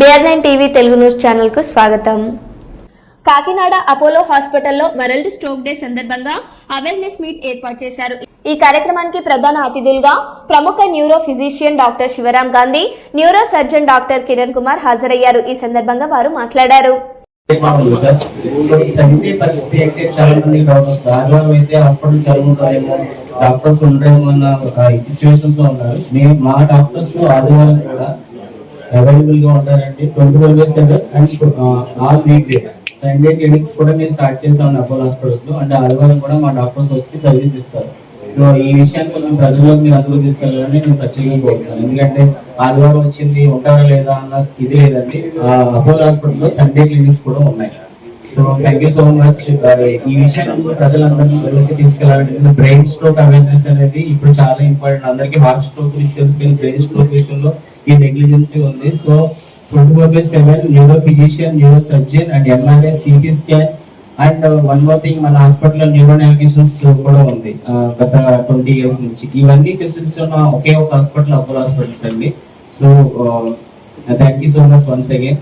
BR nine TV Telugu news ఛానల్కు స్వాగతం. Kakinada Apollo హాస్పిటల్లో వరల్డ్ స్ట్రోక్ డే సందర్భంగా అవేర్నెస్ మీట్ ఏర్పాటు చేశారు. ఈ కార్యక్రమానికి ప్రధాన అతిథులుగా ప్రముఖ neuro physician doctor Sivaram Gandhi neuro surgeon doctor Kiran Kumar హాజరయ్యారు. ఈ సందర్భంగా వారు మాట్లాడారు. డాక్టర్స్ ఉండేమో అన్న సిచ్యువేషన్స్లో ఉన్నారు. మా డాక్టర్స్ ఆదివారం కూడా అవైలబుల్గా ఉంటారండి twenty four by seven and all week days Sunday clinics కూడా మేము స్టార్ట్ చేసాం అపోలో హాస్పిటల్స్లో. అంటే ఆదివారం కూడా మా డాక్టర్స్ వచ్చి సర్వీస్ ఇస్తారు. సో ఈ విషయాన్ని కొంచెం ప్రజల్లోకి మీరు అందులో తీసుకెళ్ళాలని నేను ప్రత్యేకంగా కోరుతున్నాను. ఎందుకంటే ఆదివారం వచ్చింది ఉంటారా లేదా అన్న ఇది లేదండి. అపోలో హాస్పిటల్లో సండే క్లినిక్స్ కూడా ఉన్నాయి. So thank you so much ఈ విషయాన్ని ప్రజలందరినీ వెళ్ళకి తీసుకెళ్ళాలంటే బ్రెయిన్ స్ట్రోక్ అవేర్నెస్ అనేది ఇప్పుడు చాలా ఇంపార్టెంట్ అందరికీ హార్ట్ స్ట్రోక్ గురించి తెలుసుకెళ్ళి బ్రెయిన్ స్ట్రోక్ విషయంలో ఈ నెగ్లిజెన్సీ ఉంది so twenty four by seven neuro physician neuro surgeon and MRI CT scan and one more thing మన హాస్పిటల్లో న్యూరో నావిగేషన్స్ కూడా ఉంది. గత ట్వంటీ ఇయర్స్ నుంచి. ఇవన్నీ ఫెసిలిటీస్ ఉన్న ఒకే ఒక హాస్పిటల్ అపోలో హాస్పిటల్స్ అండి. So thank you so much once again